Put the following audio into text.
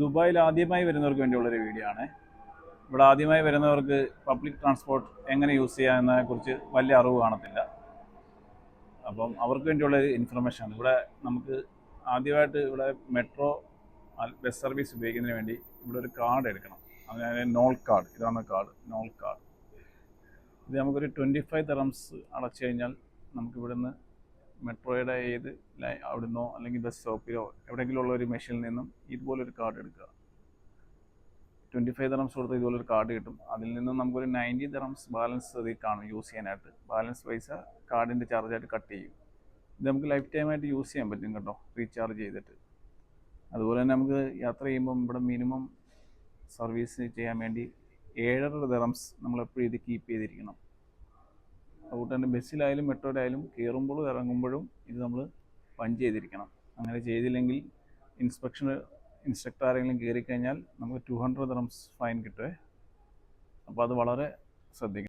ദുബായിൽ ആദ്യമായി വരുന്നവർക്ക് വേണ്ടിയുള്ളൊരു വീഡിയോ ആണ്. ഇവിടെ ആദ്യമായി വരുന്നവർക്ക് പബ്ലിക് ട്രാൻസ്പോർട്ട് എങ്ങനെ യൂസ് ചെയ്യാം എന്നതിനെക്കുറിച്ച് വലിയ അറിവ് കാണത്തില്ല. അപ്പം അവർക്ക് വേണ്ടിയുള്ളൊരു ഇൻഫർമേഷൻ ആണ്. ഇവിടെ നമുക്ക് ആദ്യമായിട്ട് ഇവിടെ മെട്രോ ബസ് സർവീസ് ഉപയോഗിക്കുന്നതിന് വേണ്ടി ഇവിടെ ഒരു കാർഡ് എടുക്കണം. അതായത് നോൾ കാർഡ് ഇതാണ് കാർഡ് നോൾ കാർഡ് ഇത് നമുക്കൊരു ട്വന്റി ഫൈവ് തെറംസ് അടച്ചു കഴിഞ്ഞാൽ നമുക്ക് ഇവിടുന്ന് മെട്രോയുടെ ഏത് അവിടുന്നോ അല്ലെങ്കിൽ ബസ് സ്റ്റോപ്പിലോ എവിടെയെങ്കിലും ഉള്ള ഒരു മെഷീനിൽ നിന്നും ഇതുപോലൊരു കാർഡ് എടുക്കുക. ട്വന്റി ഫൈവ് തെറംസ് കൊടുത്ത് ഇതുപോലൊരു കാർഡ് കിട്ടും. അതിൽ നിന്നും നമുക്കൊരു നയന്റി ദറംസ് ബാലൻസ് അതിൽ കാണും യൂസ് ചെയ്യാനായിട്ട്. ബാലൻസ് പൈസ കാർഡിന്റെ ചാർജായിട്ട് കട്ട് ചെയ്യും. ഇത് നമുക്ക് ലൈഫ് ടൈമായിട്ട് യൂസ് ചെയ്യാൻ പറ്റും കേട്ടോ റീചാർജ് ചെയ്തിട്ട്. അതുപോലെ തന്നെ നമുക്ക് യാത്ര ചെയ്യുമ്പം ഇവിടെ മിനിമം സർവീസ് ചെയ്യാൻ വേണ്ടി ഏഴര ദറംസ് നമ്മൾ എപ്പോഴും ഇത് കീപ്പ് ചെയ്തിരിക്കണം. തന്നെ ബസ്സിലായാലും മെട്രോയിലായാലും കയറുമ്പോഴും ഇറങ്ങുമ്പോഴും ഇത് നമ്മൾ പഞ്ച് ചെയ്തിരിക്കണം. അങ്ങനെ ചെയ്തില്ലെങ്കിൽ ഇൻസ്പെക്ഷൻ ഇൻസ്ട്രക്ടർ ആരെങ്കിലും കയറിക്കഴിഞ്ഞാൽ നമുക്ക് ടു ഹൺഡ്രഡ് റംസ് ഫൈൻ കിട്ടുമേ അപ്പോൾ അത് വളരെ ശ്രദ്ധിക്കണം.